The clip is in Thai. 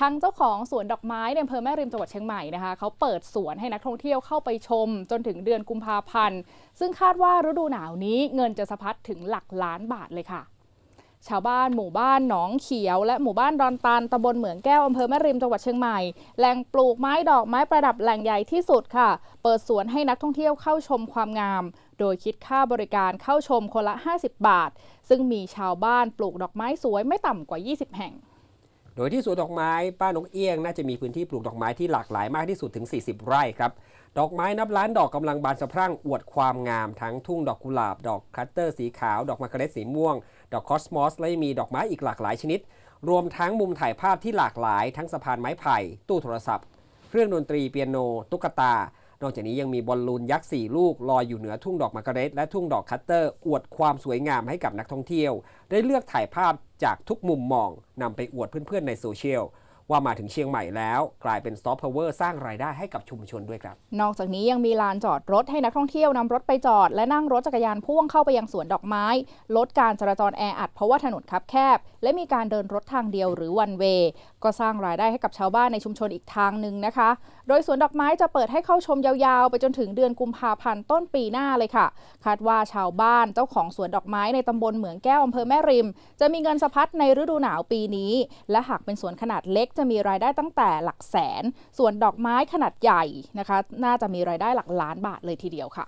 ทางเจ้าของสวนดอกไม้ในอำเภอแม่ริมจังหวัดเชียงใหม่นะคะเขาเปิดสวนให้นักท่องเที่ยวเข้าไปชม จนถึงเดือนกุมภาพันธ์ ซึ่งคาดว่าฤดูหนาวนี้เงินจะสะพัดถึงหลักล้านบาทเลยค่ะชาวบ้านหมู่บ้านหนองเขียว และหมู่บ้านดอนตันตำบลเหมืองแก้วอำเภอแม่ริมจังหวัดเชียงใหม่ แหล่งปลูกไม้ดอกไม้ประดับแหล่งใหญ่ที่สุดค่ะ เปิดสวนให้นักท่องเที่ยวเข้าชมความงาม โดยคิดค่าบริการเข้าชมคนละ 50 บาท ซึ่งมีชาวบ้านปลูกดอกไม้สวยไม่ต่ำกว่า 20 แห่ง โดยที่สวนดอกไม้ป้านกเอี้ยง น่าจะมีพื้นที่ปลูกดอกไม้ที่หลากหลายมากที่สุดถึง 40 ไร่ครับ ดอกไม้นับล้านดอกกำลังบานสะพรั่งอวดความงามทั้งทุ่งดอกกุหลาบ ดอกคัตเตอร์สีขาว ดอกมะกะเร็ดสีม่วง ดอกคอสมอส และมีดอกไม้อีกหลากหลายชนิด รวมทั้งมุมถ่ายภาพที่หลากหลาย ทั้งสะพานไม้ไผ่ ตู้โทรศัพท์ เครื่องดนตรีเปียโน ตุ๊กตา นอกจากนี้ยังมีบอลลูนยักษ์สี่ลูกลอยอยู่เหนือทุ่งดอกมะกะเร็ดและทุ่งดอกคัตเตอร์ อวดความสวยงามให้กับนักท่องเที่ยว ได้เลือกถ่ายภาพจากทุกมุมมองนำไปอวดเพื่อนๆในโซเชียล ว่ามาถึงเชียงใหม่แล้ว กลายเป็นซอฟต์พาวเวอร์สร้างรายได้ให้กับชุมชนด้วยครับ นอกจากนี้ยังมีลานจอดรถให้นักท่องเที่ยวนำรถไปจอด และนั่งรถจักรยานพ่วงเข้าไปยังสวนดอกไม้ ลดการจราจรแออัดเพราะว่าถนนคับแคบ และมีการเดินรถทางเดียวหรือวันเวก็สร้างรายได้ให้กับชาวบ้านในชุมชนอีกทางหนึ่งนะคะ โดยสวนดอกไม้จะเปิดให้เข้าชมยาวๆ ไปจนถึงเดือนกุมภาพันธ์ต้นปีหน้าเลยค่ะ คาดว่าชาวบ้านเจ้าของสวนดอกไม้ในตำบลเหมืองแก้วอำเภอแม่ริม จะมีเงินสะพัดในฤดูหนาวปีนี้ และหากเป็นสวนขนาดเล็กจะมีรายได้ตั้งแต่หลักแสน ส่วนดอกไม้ขนาดใหญ่นะคะ น่าจะมีรายได้หลักล้านบาทเลยทีเดียวค่ะ